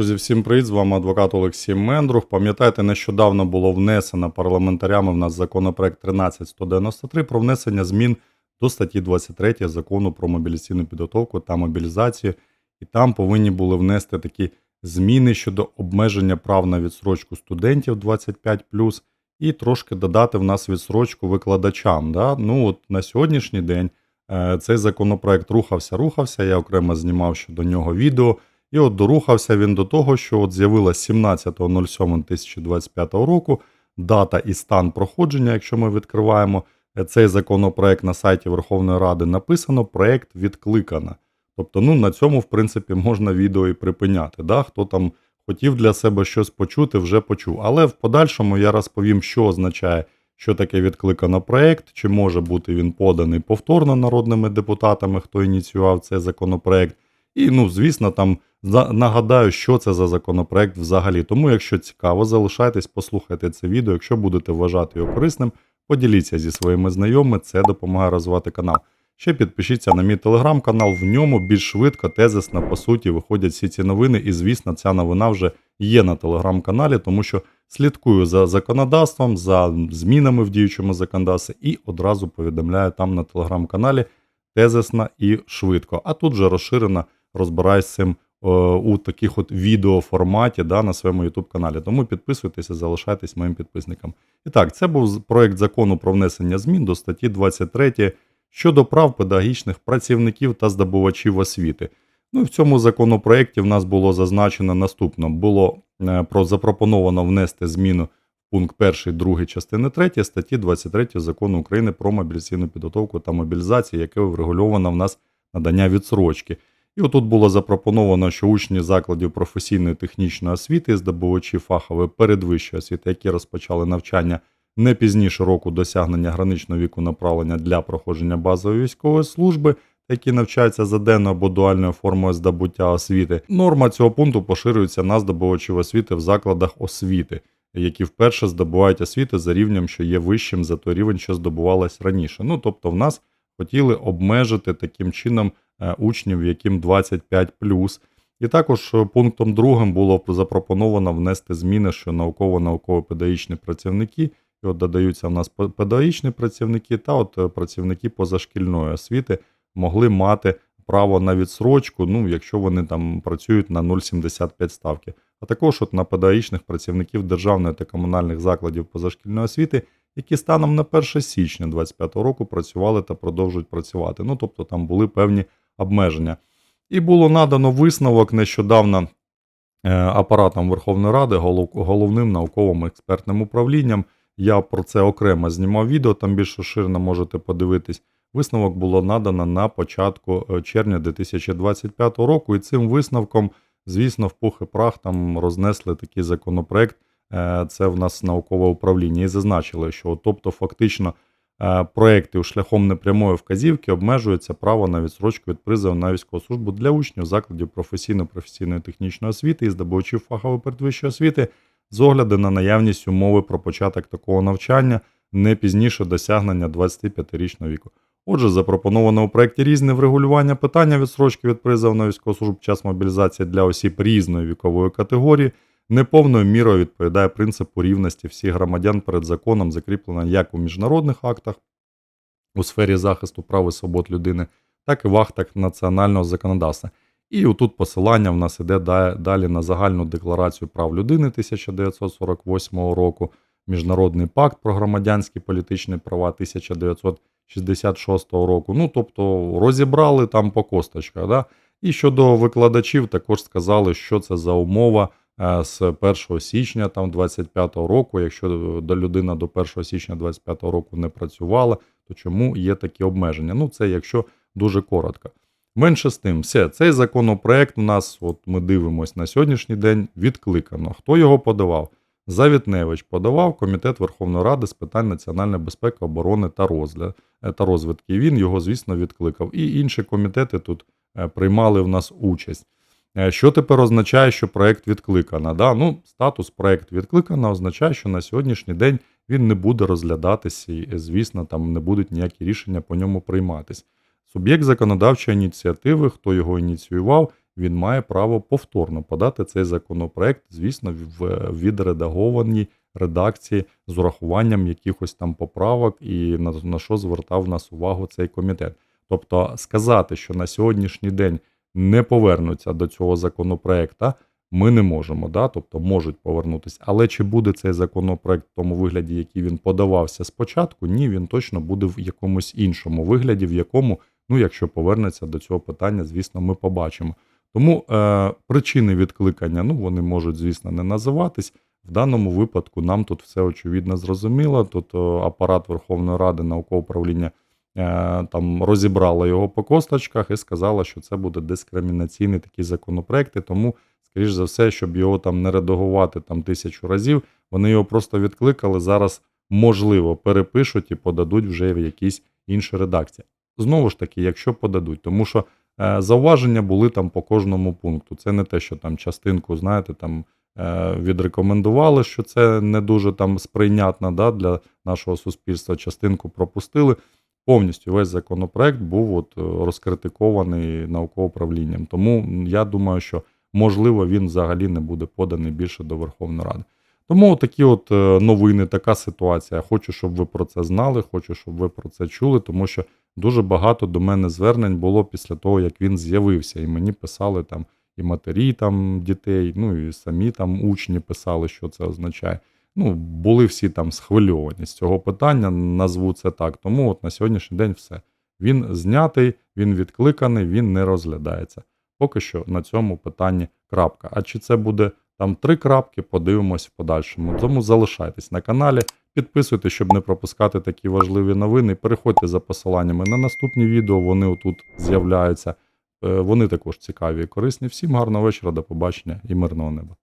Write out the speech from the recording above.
Друзі, всім привіт! З вами адвокат Олексій Мендрух. Пам'ятаєте, нещодавно було внесено парламентарями в нас законопроект 13193 про внесення змін до статті 23 закону про мобілізаційну підготовку та мобілізацію. І там повинні були внести такі зміни щодо обмеження прав на відсрочку студентів 25+, і трошки додати в нас відсрочку викладачам. Да? Ну, от на сьогоднішній день е, цей законопроект рухався, рухався. Я окремо знімав щодо нього відео. І от дорухався він до того, що от з'явилась 17.07.2025 року дата і стан проходження, якщо ми відкриваємо е, цей законопроект на сайті Верховної Ради, написано проект відкликано. Тобто, ну на цьому, в принципі, можна відео і припиняти. Да? Хто там хотів для себе щось почути, вже почув. Але в подальшому я розповім, що означає, що таке відкликано проект, чи може бути він поданий повторно народними депутатами, хто ініціював цей законопроект. І, ну, звісно, там нагадаю, що це за законопроект взагалі. Тому, якщо цікаво, залишайтесь, послухайте це відео. Якщо будете вважати його корисним, поділіться зі своїми знайомими, це допомагає розвивати канал. Ще підпишіться на мій телеграм-канал, в ньому більш швидко, тезисно, по суті, виходять всі ці новини. І, звісно, ця новина вже є на телеграм-каналі, тому що слідкую за законодавством, за змінами в діючому законодавстві і одразу повідомляю там на телеграм-каналі тезисно і швидко. А тут вже розширено розбираюсь з цим у таких от відеоформаті да, на своєму YouTube каналі. Тому підписуйтеся, залишайтесь моїм підписником. І так, це був проект закону про внесення змін до статті 23 щодо прав педагогічних працівників та здобувачів освіти. Ну, і в цьому законопроекті в нас було зазначено наступно: було е, про запропоновано внести зміну в пункт 1, 2 частини 3 статті 23 закону України про мобілізаційну підготовку та мобілізацію, яке врегульовано в нас надання відсрочки. І отут було запропоновано, що учні закладів професійної технічної освіти, здобувачі фахової передвищої освіти, які розпочали навчання не пізніше року досягнення граничного віку направлення для проходження базової військової служби, які навчаються за денною або дуальною формою здобуття освіти. Норма цього пункту поширюється на здобувачів освіти в закладах освіти, які вперше здобувають освіту за рівнем, що є вищим за той рівень, що здобувалось раніше. Ну тобто, в нас хотіли обмежити таким чином учнів, яким 25 І також е, пунктом другим було запропоновано внести зміни, що науково-науково-педагогічні працівники, і от додаються в нас пе- педагогічні працівники та от е, працівники позашкільної освіти могли мати право на відсрочку, ну, якщо вони там працюють на 0,75 ставки. А також от на педагогічних працівників державної та комунальних закладів позашкільної освіти, які станом на 1 січня 2025 року працювали та продовжують працювати. Ну, тобто там були певні обмеження. І було надано висновок нещодавно е, апаратом Верховної Ради, голов- головним науковим експертним управлінням. Я про це окремо знімав відео, там більш розширено можете подивитись. Висновок було надано на початку е, червня 2025 року, і цим висновком, звісно, в пух і прах там рознесли такий законопроект. Е, Це в нас наукове управління, і зазначили, що тобто фактично е, проекти у шляхом непрямої вказівки обмежується право на відсрочку від призову на військову службу для учнів закладів професійно-професійної технічної освіти і здобувачів фахової передвищої освіти з огляду на наявність умови про початок такого навчання не пізніше досягнення 25-річного віку. Отже, запропоновано у проєкті різне врегулювання питання відсрочки від призову на військову службу час мобілізації для осіб різної вікової категорії неповною мірою відповідає принципу рівності всіх громадян перед законом, закріплено як у міжнародних актах у сфері захисту прав і свобод людини, так і в актах національного законодавства. І отут посилання в нас іде далі на загальну декларацію прав людини 1948 року, Міжнародний пакт про громадянські політичні права 1966 року. Ну, тобто розібрали там по косточках. Да? І щодо викладачів, також сказали, що це за умова з 1 січня там 25 року. Якщо до людина до 1 січня 25 року не працювала, то чому є такі обмеження? Ну, це якщо дуже коротко. Менше з тим, все, цей законопроект у нас, от ми дивимось на сьогоднішній день, відкликано. Хто його подавав? Завітневич подавав Комітет Верховної Ради з питань національної безпеки, оборони та, розгля... е, та розвідки. І він його, звісно, відкликав. І інші комітети тут е, приймали в нас участь. Е, Що тепер означає, що проект відкликано? Да? Ну, статус проект відкликано означає, що на сьогоднішній день він не буде розглядатися, і, звісно, там не будуть ніякі рішення по ньому прийматись. Суб'єкт законодавчої ініціативи, хто його ініціював, він має право повторно подати цей законопроект, звісно, в відредагованій редакції з урахуванням якихось там поправок і на, на що звертав нас увагу цей комітет. Тобто сказати, що на сьогоднішній день не повернуться до цього законопроекта, ми не можемо, да? тобто можуть повернутися. Але чи буде цей законопроект в тому вигляді, який він подавався спочатку? Ні, він точно буде в якомусь іншому вигляді, в якому, ну, якщо повернеться до цього питання, звісно, ми побачимо. Тому е, причини відкликання, ну, вони можуть, звісно, не називатись. В даному випадку нам тут все очевидно зрозуміло. Тут о, апарат Верховної Ради наукового управління е, там розібрала його по косточках і сказала, що це буде дискримінаційний такий законопроект. І тому, скоріш за все, щоб його там не редагувати там тисячу разів, вони його просто відкликали. Зараз можливо перепишуть і подадуть вже в якійсь інші редакції. Знову ж таки, якщо подадуть, тому що е, зауваження були там по кожному пункту. Це не те, що там частинку, знаєте, там е, відрекомендували, що це не дуже там сприйнятно да, для нашого суспільства. Частинку пропустили. Повністю весь законопроект був от е, розкритикований науково-управлінням. Тому я думаю, що можливо він взагалі не буде поданий більше до Верховної Ради. Тому такі от е, новини, така ситуація. Хочу, щоб ви про це знали, хочу, щоб ви про це чули, тому що дуже багато до мене звернень було після того, як він з'явився, і мені писали там і матері там дітей, ну і самі там учні писали, що це означає. Ну, були всі там схвильовані з цього питання, назву це так. Тому от на сьогоднішній день все. Він знятий, він відкликаний, він не розглядається. Поки що на цьому питанні крапка. А чи це буде там три крапки, подивимось в подальшому. Тому залишайтесь на каналі, підписуйтесь, щоб не пропускати такі важливі новини. Переходьте за посиланнями на наступні відео, вони отут з'являються. Е, Вони також цікаві і корисні. Всім гарного вечора, до побачення і мирного неба.